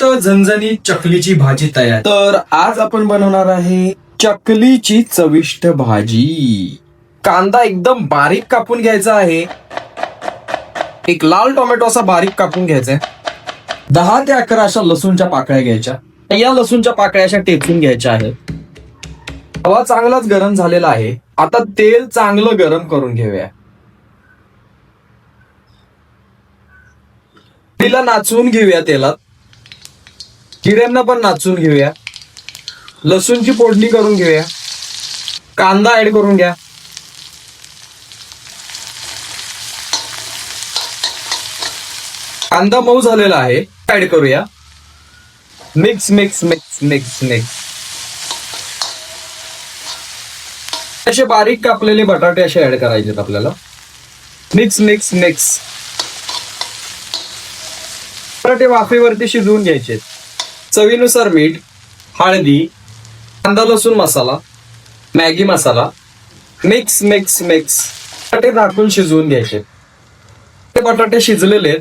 चविष्ट झणझणी चकलीची भाजी तयार. तर आज आपण बनवणार आहे चकलीची चविष्ट भाजी. कांदा एकदम बारीक कापून घ्यायचा आहे. एक लाल टोमॅटो असा बारीक कापून घ्यायचा आहे. दहा ते अकरा अशा लसूणच्या पाकळ्या घ्यायच्या. या लसूणच्या पाकळ्या अशा टेचून घ्यायच्या आहेत. हवा चांगलाच गरम झालेला आहे. आता तेल चांगलं गरम करून घेऊया. तिला नाचवून घेऊया तेलात. हिऱ्यांना पण नाचून घेऊया. लसूणची फोडणी करून घेऊया. कांदा ऍड करून घ्या. कांदा मऊ झालेला आहे. ऍड करूया. Mix mix mix mix mix असे बारीक कापलेले बटाटे असे ऍड करायचे आपल्याला. मिक्स मिक्स मिक्स बटाटे वाफेवरती शिजवून घ्यायचे चवीनुसार मीठ हळदी कांदा लसूण मसाला मॅगी मसाला मिक्स मिक्स मिक्स. बटाटे झाकून शिजवून घ्यायचे. ते बटाटे शिजलेले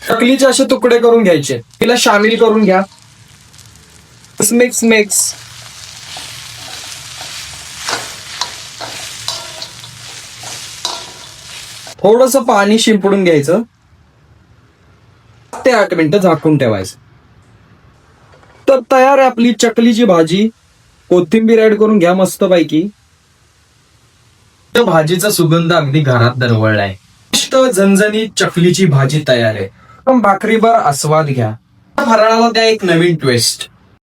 चकलीचे असे तुकडे करून घ्यायचे. तिला सामील करून घ्या. Mix mix. थोडस पाणी शिंपडून घ्यायचं. ते आठ मिनिटं झाकून ठेवायचं. तर तयार आहे आपली चकलीची भाजी. कोथिंबीर ऍड करून घ्या मस्त पैकी भाजीचा सुगंध अगदी घरात दरवळलाय. मस्त चकलीची भाजी तयार आहे. पण भाकरीवर आस्वाद घ्या. फराळाला द्या एक नवीन ट्विस्ट